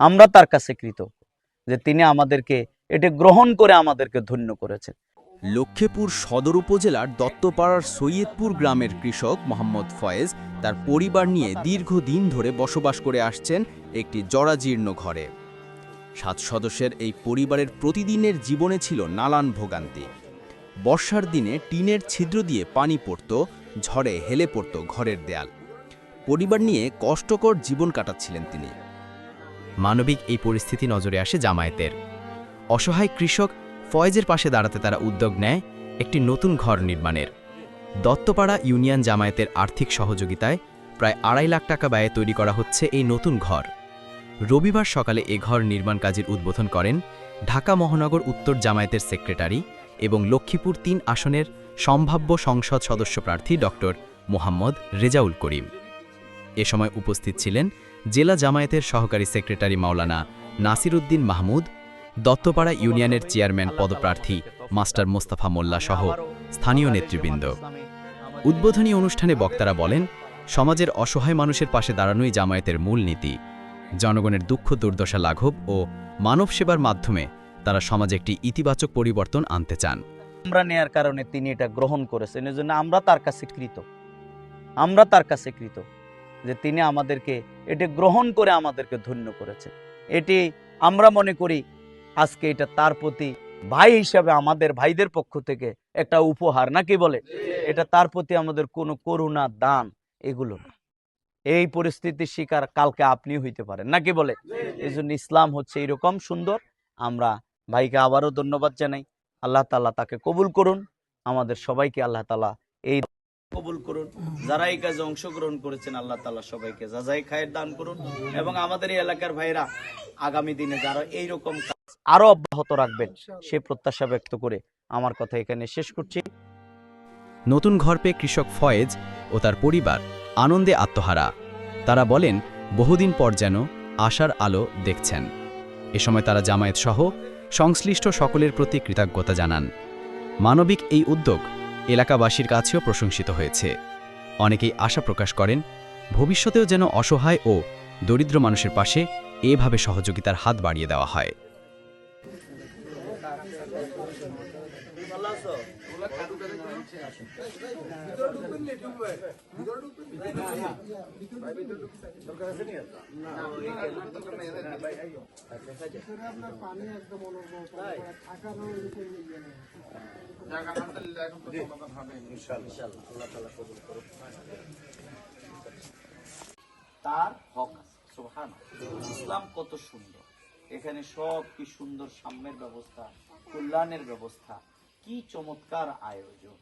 আমরা তার কাছে কৃতজ্ঞ যে তিনি আমাদেরকে এটা গ্রহণ করে আমাদেরকে ধন্য করেছেন। লক্ষ্মীপুর সদর উপজেলার দত্তপাড়ার সৈয়দপুর গ্রামের কৃষক মোহাম্মদ ফয়েজ তার পরিবার নিয়ে দীর্ঘদিন ধরে বসবাস করে আসছেন একটি জরাজীর্ণ ঘরে। সাত সদস্যের এই পরিবারের প্রতিদিনের জীবনে ছিল নানান ভোগান্তি। বর্ষার দিনে টিনের ছিদ্র দিয়ে পানি পড়ত, ঝড়ে হেলে পড়ত ঘরের দেয়াল। পরিবার নিয়ে কষ্টকর জীবন কাটাচ্ছিলেন তিনি। মানবিক এই পরিস্থিতি নজরে আসে জামায়াতের। অসহায় কৃষক ফয়েজের পাশে দাঁড়াতে তারা উদ্যোগ নেয় একটি নতুন ঘর নির্মাণের। দত্তপাড়া ইউনিয়ন জামায়াতের আর্থিক সহযোগিতায় প্রায় আড়াই লাখ টাকা ব্যয়ে তৈরি করা হচ্ছে এই নতুন ঘর। রবিবার সকালে এ ঘর নির্মাণ কাজের উদ্বোধন করেন ঢাকা মহানগর উত্তর জামায়াতের সেক্রেটারি এবং লক্ষ্মীপুর তিন আসনের সম্ভাব্য সংসদ সদস্য প্রার্থী ডক্টর মোহাম্মদ রেজাউল করিম। এ সময় উপস্থিত ছিলেন জেলা জামায়াতের সহকারী সেক্রেটারি মাওলানা নাসির উদ্দিন মাহমুদ, দত্তপাড়া ইউনিয়নের চেয়ারম্যান পদপ্রার্থী মাস্টার মোস্তাফা মোল্লা সহ স্থানীয় নেতৃবৃন্দ। উদ্বোধনী অনুষ্ঠানে বক্তারা বলেন, সমাজের অসহায় মানুষের পাশে দাঁড়ানোই জামায়াতের মূল নীতি। জনগণের দুঃখ, দুর্দশা লাঘব ও মানব সেবার মাধ্যমে তারা সমাজে একটি ইতিবাচক পরিবর্তন আনতে চান। আমরা নেয়ার কারণে তিনি এটা গ্রহণ করেছেন, এজন্য আমরা তার কাছে কৃত। আমরা তার কাছে কৃত। যে তিনি আমাদেরকে, এটি গ্রহণ করে আমাদেরকে ধন্য করেছেন। এটি আমরা মনে করি আজকে এটা তার প্রতি ভাই হিসাবে আমাদের ভাইদের পক্ষ থেকে একটা উপহার, নাকি বলে? এটা তার প্রতি আমাদের কোনো করুণা, দান এগুলো এই পরিস্থিতির শিকার কালকে আপনি হইতে পারেন, নাকি বলে? এই জন্য ইসলাম হচ্ছে এরকম সুন্দর। আমরা ভাইকে আবারও ধন্যবাদ জানাই। আল্লাহ তালা তাকে কবুল করুন। আমাদের সবাইকে আল্লাহ তালা এই কবুল করুন, যারা এই কাজে অংশগ্রহণ করেছেন, আল্লাহ তালা সবাইকে যাজাই খায়ের দান করুন এবং আমাদের এই এলাকার ভাইরা আগামী দিনে যারা এইরকম কাজ আরও অব্যাহত রাখবেন, সে প্রত্যাশা ব্যক্ত করে আমার কথা এখানে শেষ করছি। নতুন ঘর পেয়ে কৃষক ফয়েজ ও তার পরিবার আনন্দে আত্মহারা। তারা বলেন, বহুদিন পর যেন আশার আলো দেখছেন। এ সময় তারা জামায়াত সহ সংশ্লিষ্ট সকলের প্রতি কৃতজ্ঞতা জানান। মানবিক এই উদ্যোগ এলাকাবাসীর কাছেও প্রশংসিত হয়েছে। অনেকেই আশা প্রকাশ করেন, ভবিষ্যতেও যেন অসহায় ও দরিদ্র মানুষের পাশে এভাবে সহযোগিতার হাত বাড়িয়ে দেওয়া হয়। তার হক আছে। ইসলাম কত সুন্দর। এখানে সব কি সুন্দর সাম্যের ব্যবস্থা কল্যাণের ব্যবস্থা কি চমৎকার আয়োজন।